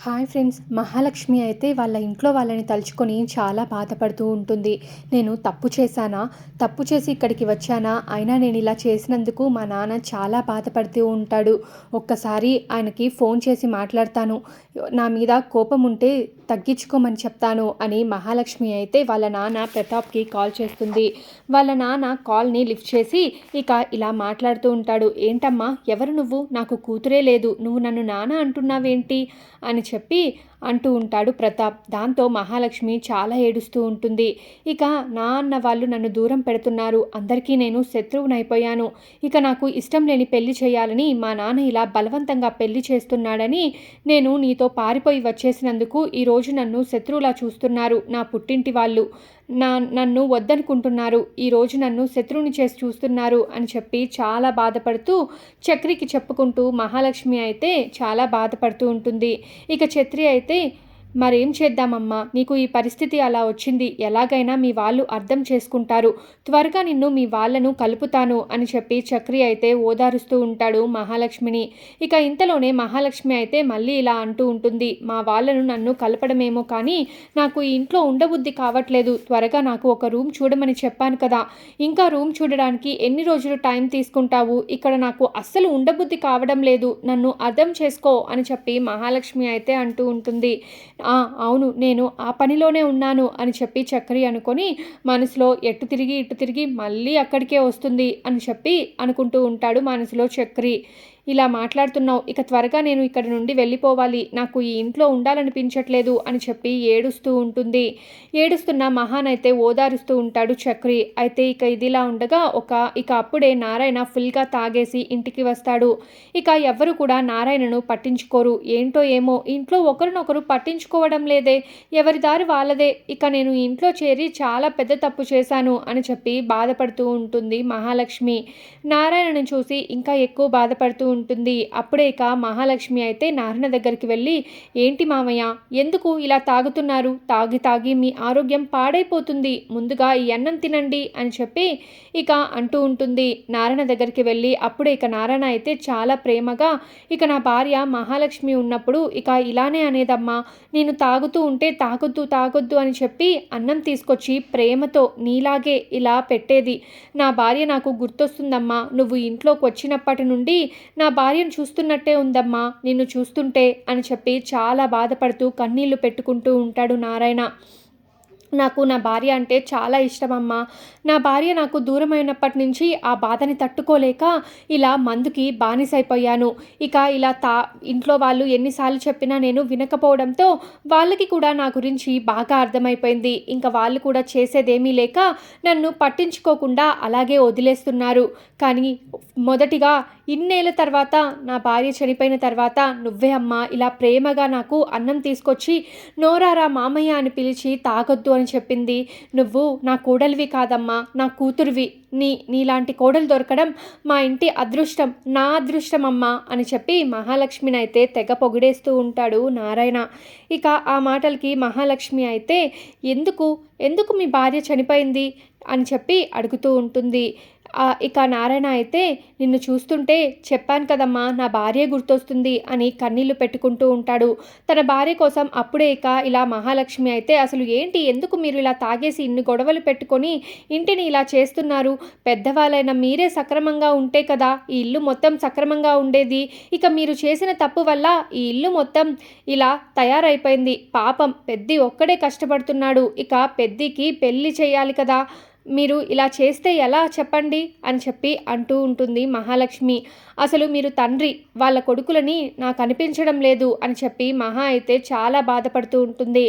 Hi friends Mahalakshmi అయితే వాళ్ళ ఇంట్లో వాళ్ళని తలుచుకొని చాలా బాధపడుతూ ఉంటుంది. నేను తప్పు చేశానా? తప్పు చేసి ఇక్కడికి వచ్చానా? అయినా నేను ఇలా చేసినందుకు మా నాన్న చాలా బాధపడుతూ ఉంటాడు. ఒక్కసారి ఆయనకి ఫోన్ చేసి మాట్లాడతాను. నా మీద కోపం ఉంటే తగ్గించుకోమని చెప్తాను అని మహాలక్ష్మి అయితే వాళ్ళ నాన్న ప్రతాప్కి కాల్ చేస్తుంది. వాళ్ళ నాన్న కాల్ని లిఫ్ట్ చేసి ఇక ఇలా మాట్లాడుతూ ఉంటాడు. ఏంటమ్మా? ఎవరు నువ్వు? నాకు కూతురే లేదు. నువ్వు నన్ను నాన్న అంటున్నావేంటి? అని చెప్పి అంటూ ఉంటాడు ప్రతాప్. దాంతో మహాలక్ష్మి చాలా ఏడుస్తూ ఉంటుంది. ఇక నా అన్న వాళ్ళు నన్ను దూరం పెడుతున్నారు. అందరికీ నేను శత్రువునైపోయాను. ఇక నాకు ఇష్టం లేని పెళ్ళి చేయాలని మా నాన్న ఇలా బలవంతంగా పెళ్ళి చేస్తున్నాడని నేను నీతో పారిపోయి వచ్చేసినందుకు ఈరోజు నన్ను శత్రువులా చూస్తున్నారు నా పుట్టింటి వాళ్ళు. నా నన్ను వద్దనుకుంటున్నారు. ఈరోజు నన్ను శత్రువుని చేసి చూస్తున్నారు అని చెప్పి చాలా బాధపడుతూ చక్రికి చెప్పుకుంటూ మహాలక్ష్మి అయితే చాలా బాధపడుతూ ఉంటుంది. ఇక ఛత్రి అయితే మరేం చేద్దామమ్మా? నీకు ఈ పరిస్థితి అలా వచ్చింది. ఎలాగైనా మీ వాళ్ళు అర్థం చేసుకుంటారు. త్వరగా నిన్ను మీ వాళ్ళను కలుపుతాను అని చెప్పి చక్రి అయితే ఓదారుస్తూ ఉంటాడు మహాలక్ష్మిని. ఇక ఇంతలోనే మహాలక్ష్మి అయితే మళ్ళీ ఇలా అంటూ ఉంటుంది. మా వాళ్ళను నన్ను కలపడమేమో కానీ నాకు ఈ ఇంట్లో ఉండబుద్ధి కావట్లేదు. త్వరగా నాకు ఒక రూమ్ చూడమని చెప్పాను కదా. ఇంకా రూమ్ చూడడానికి ఎన్ని రోజులు టైం తీసుకుంటావు? ఇక్కడ నాకు అస్సలు ఉండబుద్ధి కావడం లేదు. నన్ను అర్థం చేసుకో అని చెప్పి మహాలక్ష్మి అయితే అంటూ ఉంటుంది. అవును నేను ఆ పనిలోనే ఉన్నాను అని చెప్పి చక్రి అనుకొని మనసులో ఎటు తిరిగి ఇటు తిరిగి మళ్ళీ అక్కడికే వస్తుంది అని చెప్పి అనుకుంటూ ఉంటాడు మనసులో చక్రి. ఇలా మాట్లాడుతున్నావు ఇక త్వరగా నేను ఇక్కడ నుండి వెళ్ళిపోవాలి. నాకు ఈ ఇంట్లో ఉండాలనిపించట్లేదు అని చెప్పి ఏడుస్తూ ఉంటుంది. ఏడుస్తున్న మహాన్ అయితే ఓదారుస్తూ ఉంటాడు చక్రి. అయితే ఇక ఇదిలా ఉండగా ఒక ఇక అప్పుడే నారాయణ ఫుల్గా తాగేసి ఇంటికి వస్తాడు. ఇక ఎవ్వరు కూడా నారాయణను పట్టించుకోరు. ఏంటో ఏమో ఇంట్లో ఒకరినొకరు పట్టించుకోవడం లేదే. ఎవరి దారి వాళ్ళదే. ఇక నేను ఇంట్లో చేరి చాలా పెద్ద తప్పు చేశాను అని చెప్పి బాధపడుతూ ఉంటుంది మహాలక్ష్మి. నారాయణను చూసి ఇంకా ఎక్కువ బాధపడుతూ ఉంటుంది. అప్పుడే ఇక మహాలక్ష్మి అయితే నారాయణ దగ్గరికి వెళ్ళి ఏంటి మామయ్య ఎందుకు ఇలా తాగుతున్నారు? తాగి తాగి మీ ఆరోగ్యం పాడైపోతుంది. ముందుగా ఈ అన్నం తినండి అని చెప్పి ఇక అంటూ ఉంటుంది. నారాయణ దగ్గరికి వెళ్ళి అప్పుడే ఇక నారాయణ అయితే చాలా ప్రేమగా ఇక నా భార్య మహాలక్ష్మి ఉన్నప్పుడు ఇక ఇలానే అనేదమ్మా. నేను తాగుతూ ఉంటే తాగొద్దు తాగొద్దు అని చెప్పి అన్నం తీసుకొచ్చి ప్రేమతో నీలాగే ఇలా పెట్టేది. నా భార్య నాకు గుర్తొస్తుందమ్మా. నువ్వు ఇంట్లోకి వచ్చినప్పటి నుండి నా భార్యను చూస్తున్నట్టే ఉందమ్మా నిన్ను చూస్తుంటే అని చెప్పి చాలా బాధపడుతూ కన్నీళ్ళు పెట్టుకుంటూ ఉంటాడు నారాయణ. నాకు నా భార్య అంటే చాలా ఇష్టమమ్మా. నా భార్య నాకు దూరమైనప్పటి నుంచి ఆ బాధని తట్టుకోలేక ఇలా మందుకి బానిసైపోయాను. ఇక ఇలా తా ఇంట్లో వాళ్ళు ఎన్నిసార్లు చెప్పినా నేను వినకపోవడంతో వాళ్ళకి కూడా నా గురించి బాగా అర్థమైపోయింది. ఇంకా వాళ్ళు కూడా చేసేదేమీ లేక నన్ను పట్టించుకోకుండా అలాగే వదిలేస్తున్నారు. కానీ మొదటిగా ఇన్నేళ్ళ తర్వాత నా భార్య చనిపోయిన తర్వాత నువ్వే అమ్మ ఇలా ప్రేమగా నాకు అన్నం తీసుకొచ్చి నోరారా మామయ్య అని పిలిచి తాగొద్దు అని చెప్పింది. నువ్వు నా కోడలివి కాదమ్మా నా కూతురువి. నీ నీలాంటి కోడలు దొరకడం మా ఇంటి అదృష్టం నా అదృష్టం అమ్మా అని చెప్పి మహాలక్ష్మిని అయితే తెగ పొగిడేస్తూ ఉంటాడు నారాయణ. ఇక ఆ మాటలకి మహాలక్ష్మి అయితే ఎందుకు? ఎందుకు మీ భార్య చనిపోయింది? అని చెప్పి అడుగుతూ ఉంటుంది. ఇక నారాయణ అయితే నిన్ను చూస్తుంటే చెప్పాను కదమ్మా నా భార్య గుర్తొస్తుంది అని కన్నీళ్ళు పెట్టుకుంటూ ఉంటాడు. తన భార్య కోసం అప్పుడే ఇక ఇలా మహాలక్ష్మి అయితే అసలు ఏంటి ఎందుకు మీరు ఇలా తాగేసి ఇన్ని గొడవలు పెట్టుకొని ఇంటిని ఇలా చేస్తున్నారు? పెద్దవాళ్ళైన మీరే సక్రమంగా ఉంటే కదా ఈ ఇల్లు మొత్తం సక్రమంగా ఉండేది. ఇక మీరు చేసిన తప్పు వల్ల ఈ ఇల్లు మొత్తం ఇలా తయారైపోయింది. పాపం పెద్ది ఒక్కడే కష్టపడుతున్నాడు. ఇక పెద్దికి పెళ్ళి చేయాలి కదా. మీరు ఇలా చేస్తే ఎలా చెప్పండి అని చెప్పి అంటూ ఉంటుంది మహాలక్ష్మి. అసలు మీరు తండ్రి వాళ్ళ కొడుకులని నాకు అనిపించడం లేదు అని చెప్పి మహా అయితే చాలా బాధపడుతూ ఉంటుంది.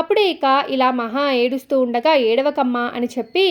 అప్పుడే ఇక ఇలా మహా ఏడుస్తూ ఉండగా ఏడవకమ్మ అని చెప్పి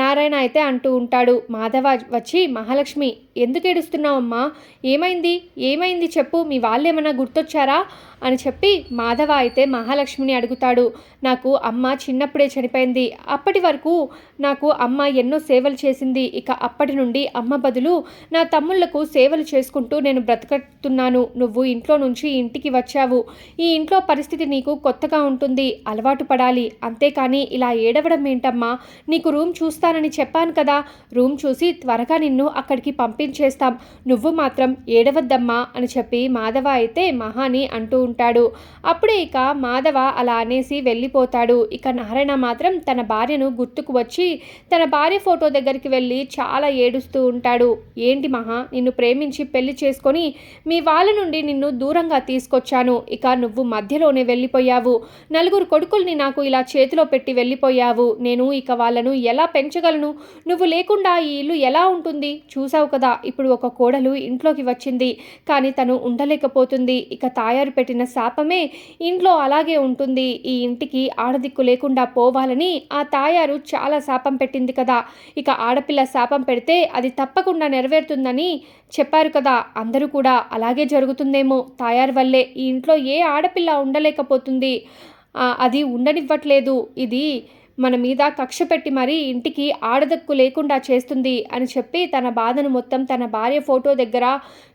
నారాయణ అయితే అంటూ ఉంటాడు. మాధవ వచ్చి మహాలక్ష్మి ఎందుకు ఏడుస్తున్నావమ్మా? ఏమైంది? ఏమైంది చెప్పు మీ వాళ్ళు ఏమైనా గుర్తొచ్చారా? అని చెప్పి మాధవ అయితే మహాలక్ష్మిని అడుగుతాడు. నాకు అమ్మ చిన్నప్పుడే చనిపోయింది. అప్పటి వరకు నాకు అమ్మ ఎన్నో సేవలు చేసింది. ఇక అప్పటి నుండి అమ్మ బదులు నా తమ్ముళ్ళకు సేవలు చేసుకుంటూ నేను బ్రతకతున్నాను. నువ్వు ఇంట్లో నుంచి ఇంటికి వచ్చావు. ఈ ఇంట్లో పరిస్థితి నీకు కొత్తగా ఉంటుంది. అలవాటు పడాలి. అంతేకాని ఇలా ఏడవడం ఏంటమ్మా? నీకు రూమ్ చూస్తానని చెప్పాను కదా. రూమ్ చూసి త్వరగా నిన్ను అక్కడికి పంపి పంపించేస్తాం నువ్వు మాత్రం ఏడవద్దమ్మా అని చెప్పి మాధవ అయితే మహాని అంటూ ఉంటాడు. అప్పుడే ఇక మాధవ అలా అనేసి వెళ్ళిపోతాడు. ఇక నారాయణ మాత్రం తన భార్యను గుర్తుకు వచ్చి తన భార్య ఫోటో దగ్గరికి వెళ్ళి చాలా ఏడుస్తూ ఉంటాడు. ఏంటి మహా నిన్ను ప్రేమించి పెళ్ళి చేసుకొని మీ వాళ్ళ నుండి నిన్ను దూరంగా తీసుకొచ్చాను. ఇక నువ్వు మధ్యలోనే వెళ్ళిపోయావు. నలుగురు కొడుకుల్ని నాకు ఇలా చేతిలో పెట్టి వెళ్ళిపోయావు. నేను ఇక వాళ్ళను ఎలా పెంచగలను? నువ్వు లేకుండా ఈ ఇల్లు ఎలా ఉంటుంది? చూసావు కదా ఇప్పుడు ఒక కోడలు ఇంట్లోకి వచ్చింది. కానీ తను ఉండలేకపోతుంది. ఇక తాయారు పెట్టిన శాపమే ఇంట్లో అలాగే ఉంటుంది. ఈ ఇంటికి ఆడదిక్కు లేకుండా పోవాలని ఆ తాయారు చాలా శాపం పెట్టింది కదా. ఇక ఆడపిల్ల శాపం పెడితే అది తప్పకుండా నెరవేరుతుందని చెప్పారు కదా. అందరూ కూడా అలాగే జరుగుతుందేమో. తాయారు వల్లే ఈ ఇంట్లో ఏ ఆడపిల్ల ఉండలేకపోతుంది. అది ఉండనివ్వట్లేదు. ఇది మన మీద కక్ష పెట్టి మరీ ఇంటికి ఆడదక్కు లేకుండా చేస్తుంది అని చెప్పి తన బాధను మొత్తం తన భార్య ఫోటో దగ్గర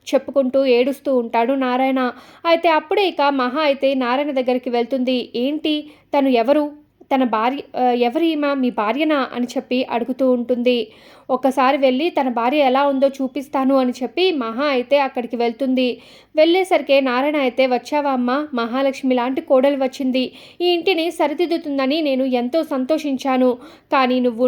చెప్పుకుంటూ ఏడుస్తూ ఉంటాడు నారాయణ. అయితే అప్పుడే ఇక మహా అయితే నారాయణ దగ్గరికి వెళ్తుంది. ఏంటి? తను ఎవరు? తన భార్య ఎవరి మీ భార్యనా? అని చెప్పి అడుగుతూ ఉంటుంది. ఒక్కసారి వెళ్ళి తన భార్య ఎలా ఉందో చూపిస్తాను అని చెప్పి మహా అయితే అక్కడికి వెళ్తుంది. వెళ్ళేసరికి నారాయణ అయితే వచ్చావా అమ్మ? మహాలక్ష్మి లాంటి కోడలు వచ్చింది. ఈ ఇంటిని సరిదిద్దుతుందని నేను ఎంతో సంతోషించాను. కానీ నువ్వు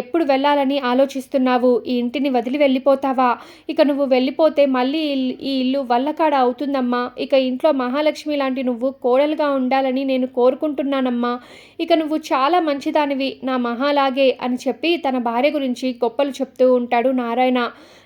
ఎప్పుడు వెళ్ళాలని ఆలోచిస్తున్నావు? ఈ ఇంటిని వదిలి వెళ్ళిపోతావా? ఇక నువ్వు వెళ్ళిపోతే మళ్ళీ ఈ ఇల్లు వల్లకాడ అవుతుందమ్మా. ఇక ఇంట్లో మహాలక్ష్మి లాంటి నువ్వు కోడలుగా ఉండాలని నేను కోరుకుంటున్నానమ్మా. ఇక నువ్వు చాలా మంచిదానివి. నా మహాలాగే అని చెప్పి తన భార్య గురించి గొప్పలు చెప్తూ ఉంటాడు నారాయణ.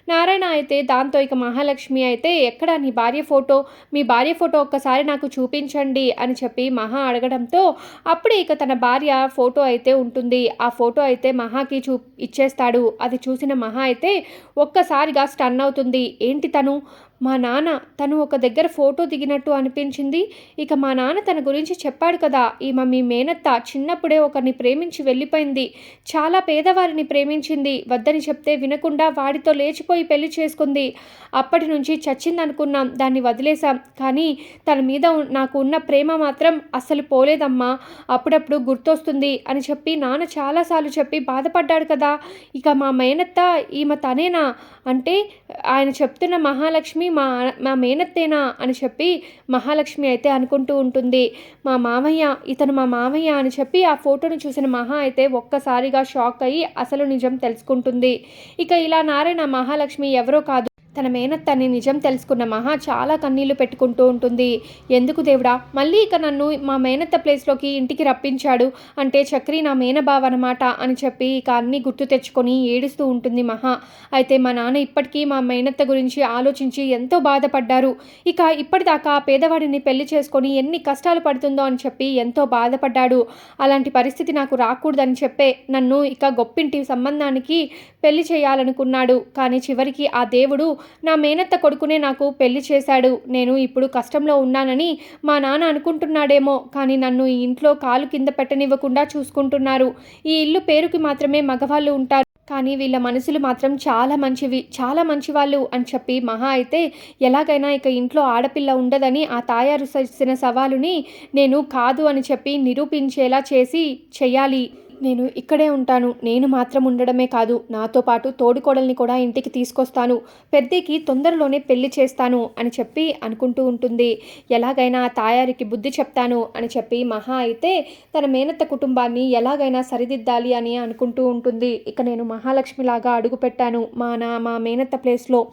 నారాయణ అయితే దాంతో ఇక మహాలక్ష్మి అయితే ఎక్కడ నీ భార్య ఫోటో? మీ భార్య ఫోటో ఒక్కసారి నాకు చూపించండి అని చెప్పి మహా అడగడంతో అప్పుడే ఇక తన భార్య ఫోటో అయితే ఉంటుంది. ఆ ఫోటో అయితే మహాకి చూ ఇచ్చేస్తాడు. అది చూసిన మహా అయితే ఒక్కసారిగా స్టన్ అవుతుంది. ఏంటి తను? మా నాన్న తను ఒక దగ్గర ఫోటో దిగినట్టు అనిపించింది. ఇక మా నాన్న తన గురించి చెప్పాడు కదా ఈమె మీ మేనత్త చిన్నప్పుడే ఒకరిని ప్రేమించి వెళ్ళిపోయింది. చాలా పేదవారిని ప్రేమించింది. వద్దని చెప్తే వినకుండా వాడితో లేచిపోయి పెళ్ళి చేసుకుంది. అప్పటి నుంచి చచ్చింది అనుకున్నాం దాన్ని వదిలేశాం. కానీ తన మీద నాకు ఉన్న ప్రేమ మాత్రం అస్సలు పోలేదమ్మా. అప్పుడప్పుడు గుర్తొస్తుంది అని చెప్పి నాన్న చాలాసార్లు చెప్పి బాధపడ్డాడు కదా. ఇక మా మేనత్త ఈమె తనేనా? అంటే ఆయన చెప్తున్న మహాలక్ష్మి మా మా మేనత్తేనా అని చెప్పి మహాలక్ష్మి అయితే అనుకుంటూ ఉంటుంది. మా మామయ్య ఇతను మా మామయ్య అని చెప్పి ఆ ఫోటోను చూసిన మహా అయితే ఒక్కసారిగా షాక్ అయ్యి అసలు నిజం తెలుసుకుంటుంది. ఇక ఇలా నారాయణ మహాలక్ష్మి ఎవరో కాదు తన మేనత్తని నిజం తెలుసుకున్న మహా చాలా కన్నీళ్ళు పెట్టుకుంటూ ఉంటుంది. ఎందుకు దేవుడా? మళ్ళీ ఇక నన్ను మా మేనత్త ప్లేస్లోకి ఇంటికి రప్పించాడు. అంటే చక్రి నా మేనబావ అనమాట అని చెప్పి ఇక అన్నీ గుర్తు తెచ్చుకొని ఏడుస్తూ ఉంటుంది మహా. అయితే మా నాన్న ఇప్పటికీ మా మేనత్త గురించి ఆలోచించి ఎంతో బాధపడ్డారు. ఇక ఇప్పటిదాకా పేదవాడిని పెళ్ళి చేసుకొని ఎన్ని కష్టాలు పడుతుందో అని చెప్పి ఎంతో బాధపడ్డాడు. అలాంటి పరిస్థితి నాకు రాకూడదని చెప్పే నన్ను ఇక గొప్పింటి సంబంధానికి పెళ్ళి చేయాలనుకున్నాడు. కానీ చివరికి ఆ దేవుడు నా మేనత్త కొడుకునే నాకు పెళ్ళి చేశాడు. నేను ఇప్పుడు కష్టంలో ఉన్నానని మా నాన్న అనుకుంటున్నాడేమో కానీ నన్ను ఈ ఇంట్లో కాలు కింద పెట్టనివ్వకుండా చూసుకుంటున్నారు. ఈ ఇల్లు పేరుకి మాత్రమే మగవాళ్ళు ఉంటారు కానీ వీళ్ళ మనసులు మాత్రం చాలా మంచివి చాలా మంచివాళ్ళు అని చెప్పి మహా అయితే ఎలాగైనా ఇక ఇంట్లో ఆడపిల్ల ఉండదని ఆ తాయారు చేసిన సవాలుని నేను కాదు అని చెప్పి నిరూపించేలా చేసి చెయ్యాలి నేను ఇక్కడే ఉంటాను. నేను మాత్రం ఉండడమే కాదు. నాతో పాటు తోడుకోడల్ని కూడా ఇంటికి తీసుకొస్తాను. పెద్దకి తొందరలోనే పెళ్ళి చేస్తాను అని చెప్పి అనుకుంటూ ఉంటుంది. ఎలాగైనా ఆ తాయారికి బుద్ధి చెప్తాను అని చెప్పి మహా అయితే తన మేనత్త కుటుంబాన్ని ఎలాగైనా సరిదిద్దాలి అని అనుకుంటూ ఉంటుంది. ఇక నేను మహాలక్ష్మిలాగా అడుగుపెట్టాను. మా నా మా మేనత్త ప్లేస్లో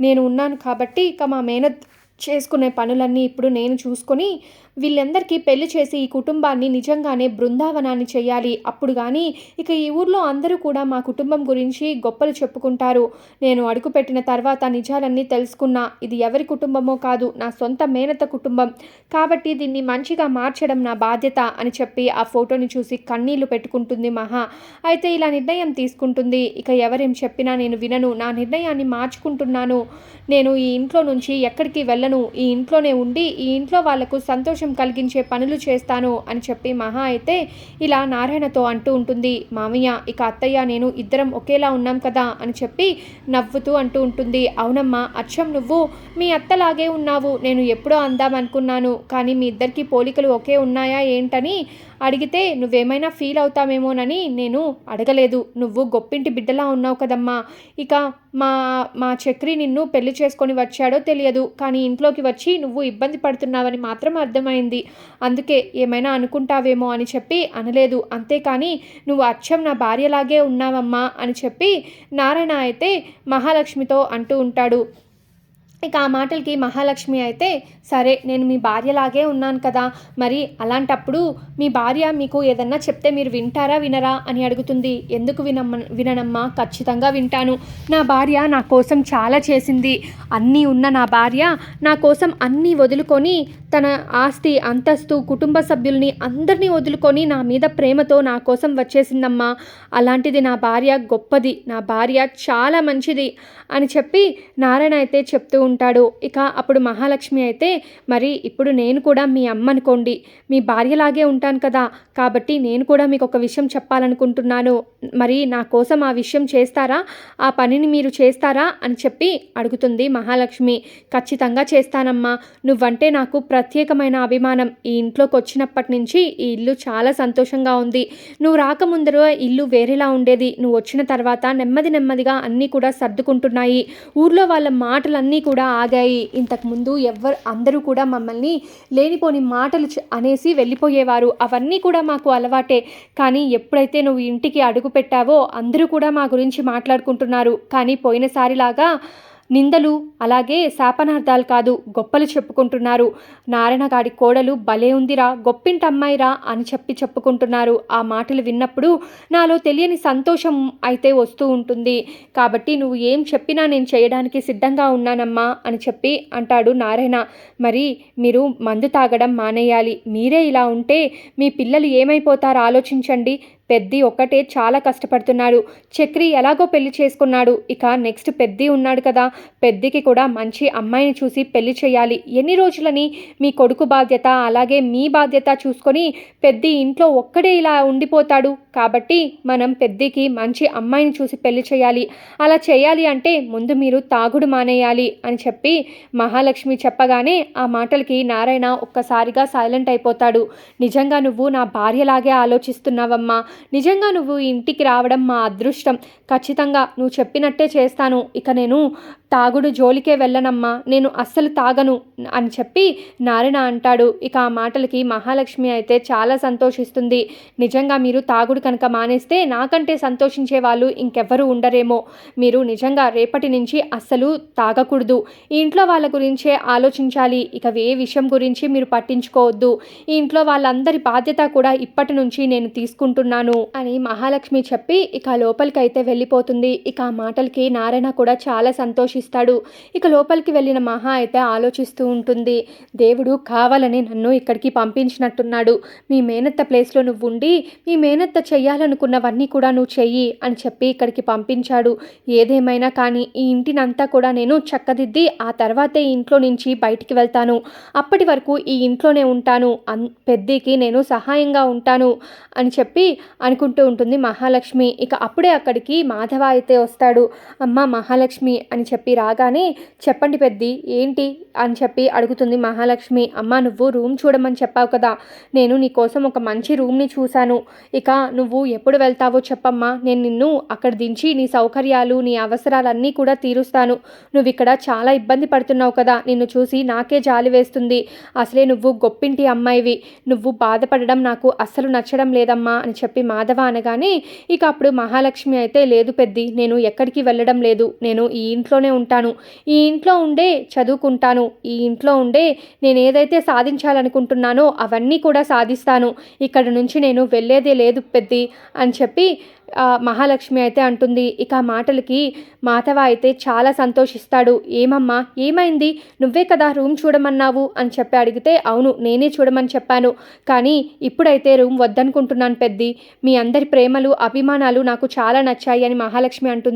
నేను ఉన్నాను కాబట్టి ఇక మా మేనత్ చేసుకునే పనులన్నీ ఇప్పుడు నేను చూసుకొని వీళ్ళందరికీ పెళ్ళి చేసి ఈ కుటుంబాన్ని నిజంగానే బృందావనాన్ని చేయాలి. అప్పుడు కానీ ఇక ఈ ఊర్లో అందరూ కూడా మా కుటుంబం గురించి గొప్పలు చెప్పుకుంటారు. నేను అడుగుపెట్టిన తర్వాత నిజాలన్నీ తెలుసుకున్నా. ఇది ఎవరి కుటుంబమో కాదు నా సొంత మేనత కుటుంబం. కాబట్టి దీన్ని మంచిగా మార్చడం నా బాధ్యత అని చెప్పి ఆ ఫోటోని చూసి కన్నీళ్ళు పెట్టుకుంటుంది మహా. అయితే ఇలా నిర్ణయం తీసుకుంటుంది. ఇక ఎవరేం చెప్పినా నేను వినను. నా నిర్ణయాన్ని మార్చుకుంటున్నాను. నేను ఈ ఇంట్లో నుంచి ఎక్కడికి వెళ్ళను ఈ ఇంట్లోనే ఉండి ఈ ఇంట్లో వాళ్ళకు సంతోషం సంతోషం కలిగించే పనులు చేస్తాను అని చెప్పి మహా అయితే ఇలా నారాయణతో అంటూ ఉంటుంది. మామయ్య ఇక అత్తయ్య నేను ఇద్దరం ఒకేలా ఉన్నాం కదా అని చెప్పి నవ్వుతూ అంటూ ఉంటుంది. అవునమ్మా అచ్చం నువ్వు. మీ అత్తలాగే ఉన్నావు. నేను ఎప్పుడో అందామనుకున్నాను కానీ మీ ఇద్దరికి పోలికలు ఒకే ఉన్నాయా ఏంటని అడిగితే నువ్వేమైనా ఫీల్ అవుతావేమోనని నేను అడగలేదు. నువ్వు గొప్పింటి బిడ్డలా ఉన్నావు కదమ్మా. ఇక మా మా చక్రి నిన్ను పెళ్ళి చేసుకొని వచ్చాడో తెలియదు. కానీ ఇంట్లోకి వచ్చి నువ్వు ఇబ్బంది పడుతున్నావని మాత్రం అర్థమైంది. అందుకే ఏమైనా అనుకుంటావేమో అని చెప్పి అనలేదు. అంతేకాని నువ్వు అచ్చం నా భార్యలాగే ఉన్నావమ్మా అని చెప్పి నారాయణ అయితే మహాలక్ష్మితో అంటూ ఉంటాడు. ఇక ఆ మాటలకి మహాలక్ష్మి అయితే సరే నేను మీ భార్యలాగే ఉన్నాను కదా మరి అలాంటప్పుడు మీ భార్య మీకు ఏదన్నా చెప్తే మీరు వింటారా వినరా అని అడుగుతుంది. ఎందుకు వినమ్మ విననమ్మా? ఖచ్చితంగా వింటాను. నా భార్య నా కోసం చాలా చేసింది. అన్నీ ఉన్న నా భార్య నా కోసం అన్నీ వదులుకొని తన ఆస్తి అంతస్తు కుటుంబ సభ్యుల్ని అందరినీ వదులుకొని నా మీద ప్రేమతో నా కోసం వచ్చేసిందమ్మా. అలాంటిది నా భార్య గొప్పది. నా భార్య చాలా మంచిది అని చెప్పి నారాయణ అయితే చెప్తూ ఉంటాడు. ఇక అప్పుడు మహాలక్ష్మి అయితే మరి ఇప్పుడు నేను కూడా మీ అమ్మ అనుకోండి. మీ భార్యలాగే ఉంటాను కదా. కాబట్టి నేను కూడా మీకు ఒక విషయం చెప్పాలనుకుంటున్నాను. మరి నా కోసం ఆ విషయం చేస్తారా? ఆ పనిని మీరు చేస్తారా? అని చెప్పి అడుగుతుంది మహాలక్ష్మి. ఖచ్చితంగా చేస్తానమ్మా. నువ్వంటే నాకు ప్రత్యేకమైన అభిమానం. ఈ ఇంట్లోకి వచ్చినప్పటి నుంచి ఈ ఇల్లు చాలా సంతోషంగా ఉంది. నువ్వు రాకముందర ఇల్లు వేరేలా ఉండేది. నువ్వు వచ్చిన తర్వాత నెమ్మది నెమ్మదిగా అన్నీ కూడా సర్దుకుంటున్నాయి. ఊర్లో వాళ్ళ మాటలన్నీ కూడా కూడా ఆగాయి. ఇంతకుముందు ఎవరు అందరూ కూడా మమ్మల్ని లేనిపోని మాటలు అనేసి వెళ్ళిపోయేవారు. అవన్నీ కూడా మాకు అలవాటే. కానీ ఎప్పుడైతే నువ్వు ఇంటికి అడుగు పెట్టావో అందరూ కూడా మా గురించి మాట్లాడుకుంటున్నారు. కానీ పోయినసారిలాగా నిందలు అలాగే శాపనార్థాలు కాదు గొప్పలు చెప్పుకుంటున్నారు. నారాయణగాడి కోడలు భలే ఉందిరా గొప్పింటమ్మాయిరా అని చెప్పి చెప్పుకుంటున్నారు. ఆ మాటలు విన్నప్పుడు నాలో తెలియని సంతోషం అయితే వస్తూ ఉంటుంది. కాబట్టి నువ్వు ఏం చెప్పినా నేను చేయడానికి సిద్ధంగా ఉన్నానమ్మా అని చెప్పి అంటాడు నారాయణ. మరి మీరు మందు తాగడం మానేయాలి. మీరే ఇలా ఉంటే మీ పిల్లలు ఏమైపోతారో? ఆలోచించండి. పెద్ది ఒక్కటే చాలా కష్టపడుతున్నాడు. చక్రి ఎలాగో పెళ్ళి చేసుకున్నాడు. ఇక నెక్స్ట్ పెద్ది ఉన్నాడు కదా. పెద్దికి కూడా మంచి అమ్మాయిని చూసి పెళ్ళి చేయాలి. ఎన్ని రోజులని మీ కొడుకు బాధ్యత అలాగే మీ బాధ్యత చూసుకొని పెద్ది ఇంట్లో ఒక్కడే ఇలా ఉండిపోతాడు. కాబట్టి మనం పెద్దికి మంచి అమ్మాయిని చూసి పెళ్ళి చేయాలి. అలా చేయాలి అంటే ముందు మీరు తాగుడు మానేయాలి అని చెప్పి మహాలక్ష్మి చెప్పగానే ఆ మాటలకి నారాయణ ఒక్కసారిగా సైలెంట్ అయిపోతాడు. నిజంగా నువ్వు నా భార్యలాగే ఆలోచిస్తున్నావమ్మా. నిజంగా నువ్వు ఇంటికి రావడం మా అదృష్టం. ఖచ్చితంగా నువ్వు చెప్పినట్టే చేస్తాను. ఇక నేను తాగుడు జోలికే వెళ్ళనమ్మా నేను అస్సలు తాగను అని చెప్పి నారాయణ అంటాడు. ఇక ఆ మాటలకి మహాలక్ష్మి అయితే చాలా సంతోషిస్తుంది. నిజంగా మీరు తాగుడు కనుక మానేస్తే నాకంటే సంతోషించే వాళ్ళు ఇంకెవ్వరూ ఉండరేమో. మీరు నిజంగా రేపటి నుంచి అస్సలు తాగకూడదు. ఈ ఇంట్లో వాళ్ళ గురించే ఆలోచించాలి. ఇక ఏ విషయం గురించి మీరు పట్టించుకోవద్దు. ఈ ఇంట్లో వాళ్ళందరి బాధ్యత కూడా ఇప్పటి నుంచి నేను తీసుకుంటున్నాను అని మహాలక్ష్మి చెప్పి ఇక లోపలికైతే వెళ్ళిపోతుంది. ఇక ఆ మాటలకి నారాయణ కూడా చాలా సంతోషిస్తుంది. సంతోషిస్తాడు ఇక లోపలికి వెళ్ళిన మహా అయితే ఆలోచిస్తూ ఉంటుంది. దేవుడు కావాలని నన్ను ఇక్కడికి పంపించినట్టున్నాడు. మీ మేనత్త ప్లేస్లో నువ్వు ఉండి మీ మేనత్త చెయ్యాలనుకున్నవన్నీ కూడా నువ్వు చెయ్యి అని చెప్పి ఇక్కడికి పంపించాడు. ఏదేమైనా కానీ ఈ ఇంటినంతా కూడా నేను చక్కదిద్ది ఆ తర్వాతే ఇంట్లో నుంచి బయటికి వెళ్తాను. అప్పటి వరకు ఈ ఇంట్లోనే ఉంటాను. అన్ పెద్దికి నేను సహాయంగా ఉంటాను అని చెప్పి అనుకుంటూ ఉంటుంది మహాలక్ష్మి. ఇక అప్పుడే అక్కడికి మాధవ అయితే వస్తాడు. అమ్మ మహాలక్ష్మి అని చెప్పి చెప్పి రాగానే చెప్పండి పెద్ది ఏంటి? అని చెప్పి అడుగుతుంది మహాలక్ష్మి. అమ్మ నువ్వు రూమ్ చూడమని చెప్పావు కదా నేను నీ కోసం ఒక మంచి రూమ్ని చూశాను. ఇక నువ్వు ఎప్పుడు వెళ్తావో చెప్పమ్మా. నేను నిన్ను అక్కడ దించి నీ సౌకర్యాలు నీ అవసరాలన్నీ కూడా తీరుస్తాను. నువ్వు ఇక్కడ చాలా ఇబ్బంది పడుతున్నావు కదా నిన్ను చూసి నాకే జాలి వేస్తుంది. అసలే నువ్వు గొప్పింటి అమ్మాయివి. నువ్వు బాధపడడం నాకు అస్సలు నచ్చడం లేదమ్మా అని చెప్పి మాధవ అనగానే ఇక అప్పుడు మహాలక్ష్మి అయితే లేదు పెద్ది నేను ఎక్కడికి వెళ్ళడం లేదు. నేను ఈ ఇంట్లోనే ఉంటాను. ఈ ఇంట్లో ఉండే చదువుకుంటాను. ఈ ఇంట్లో ఉండే నేను ఏదైతే సాధించాలనుకుంటున్నానో అవన్నీ కూడా సాధిస్తాను. ఇక్కడ నుంచి నేను వెళ్ళేదే లేదు పెద్ది అని చెప్పి మహాలక్ష్మి అయితే అంటుంది. ఇక ఆ మాటలకి మాధవ అయితే చాలా సంతోషిస్తాడు. ఏమమ్మా ఏమైంది? నువ్వే కదా రూమ్ చూడమన్నావు అని చెప్పి అడిగితే అవును నేనే చూడమని చెప్పాను. కానీ ఇప్పుడైతే రూమ్ వద్దనుకుంటున్నాను పెద్ది. మీ అందరి ప్రేమలు అభిమానాలు నాకు చాలా నచ్చాయి అని మహాలక్ష్మి అంటుంది.